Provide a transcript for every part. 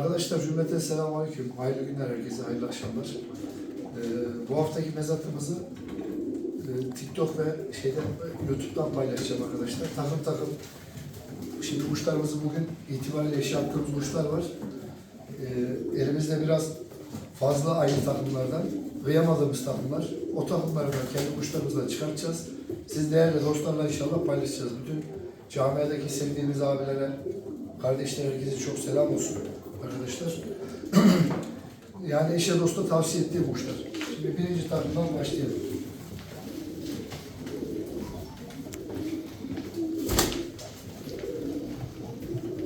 Arkadaşlar cümleten selamünaleyküm. Hayırlı günler herkese, hayırlı akşamlar. Ee, bu haftaki mezatımızı e, TikTok ve şeyden YouTube'dan paylaşacağım arkadaşlar. Takım takım. Şimdi kuşlarımızı bugün itibariyle eşya yaptığımız kuşlar var. Ee, elimizde biraz fazla aynı takımlardan kıyamadığımız takımlar. O takımları da kendi kuşlarımızla çıkartacağız. Siz değerli dostlarla inşallah paylaşacağız. Bütün camiadaki sevdiğimiz abilere, kardeşlere herkese çok selam olsun arkadaşlar. yani eşe dosta tavsiye ettiğim kuşlar. Şimdi birinci takımdan başlayalım.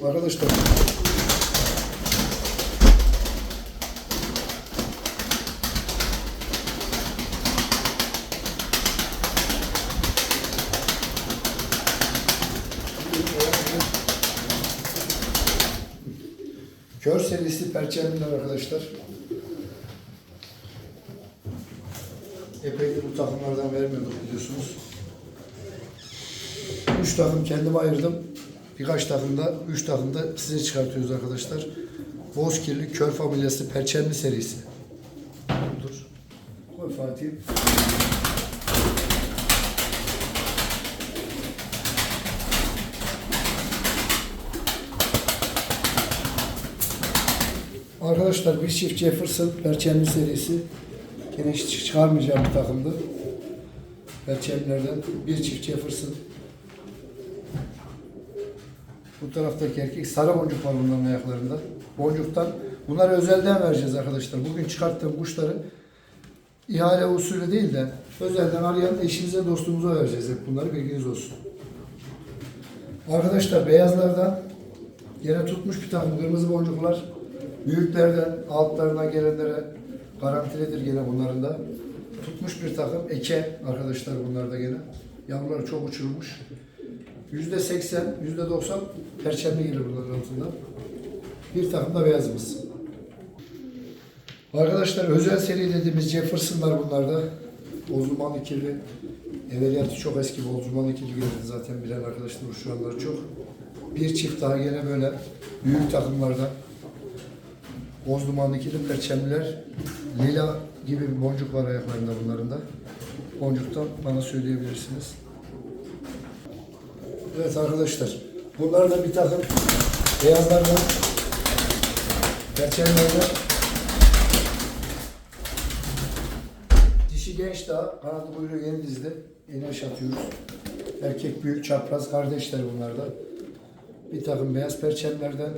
Arkadaşlar Kör serisi perçemliler arkadaşlar. Epeydir bu takımlardan vermiyorduk biliyorsunuz. Üç takım kendime ayırdım. Birkaç takımda, üç takımda size çıkartıyoruz arkadaşlar. Bozkirli Kör Familyası Perçemli serisi. Dur. Koy Fatih. Arkadaşlar bir çift Jefferson Perçemli serisi. Gene hiç çıkarmayacağım bir takımdı. Perçemlerden bir çift Jefferson. Bu taraftaki erkek sarı boncuk var bunların ayaklarında. Boncuktan bunları özelden vereceğiz arkadaşlar. Bugün çıkarttığım kuşları ihale usulü değil de özelden arayan eşinize dostunuza vereceğiz hep bunları bilginiz olsun. Arkadaşlar beyazlardan Yine tutmuş bir takım kırmızı boncuklar. Büyüklerden altlarına gelenlere garantilidir gene bunların da. Tutmuş bir takım eke arkadaşlar bunlar da gene. Yavruları çok uçurmuş. Yüzde seksen, yüzde doksan perçemli gelir bunların altında. Bir takım da beyazımız. Arkadaşlar özel seri dediğimiz Jefferson'lar bunlarda. Bozulman ikili. Evveliyatı çok eski Bozulman ikili geldi zaten bilen arkadaşlar şu anları çok. Bir çift daha gene böyle büyük takımlarda. Bozduman ikili perçemliler. Lila gibi bir boncuk var ayaklarında bunların da. Boncuktan bana söyleyebilirsiniz. Evet arkadaşlar. Bunlar da bir takım beyazlardan perçemlerden Dişi genç daha. Kanadı kuyruğu yeni dizdi. Yeni aş atıyoruz. Erkek büyük çapraz kardeşler bunlar da. Bir takım beyaz perçemlerden.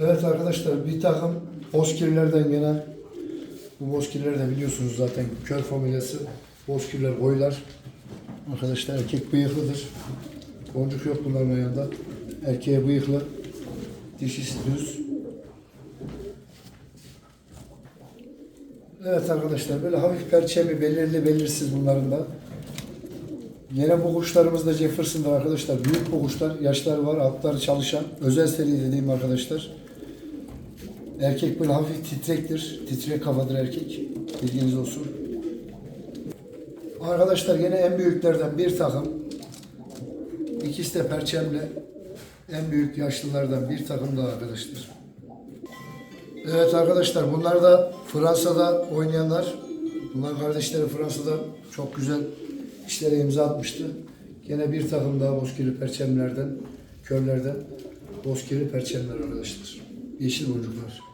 Evet arkadaşlar bir takım bozkirlerden gene bu bozkirleri de biliyorsunuz zaten kör familyası bozkirler boylar arkadaşlar erkek bıyıklıdır boncuk yok bunların ayağında erkeğe bıyıklı dişisi düz Evet arkadaşlar böyle hafif perçemi belirli belirsiz bunların da. Yine bu kuşlarımız da Jefferson'da arkadaşlar. Büyük bu kuşlar. Yaşları var. Altları çalışan. Özel seri dediğim arkadaşlar. Erkek böyle hafif titrektir. Titrek kafadır erkek. Bilginiz olsun. Arkadaşlar yine en büyüklerden bir takım. İkisi de perçemli. En büyük yaşlılardan bir takım daha arkadaşlar. Evet arkadaşlar bunlar da Fransa'da oynayanlar. Bunlar kardeşleri Fransa'da çok güzel işlere imza atmıştı. Gene bir takım daha bozkirli perçemlerden, körlerden bozkirli perçemler arkadaşlar. Yeşil boncuklar.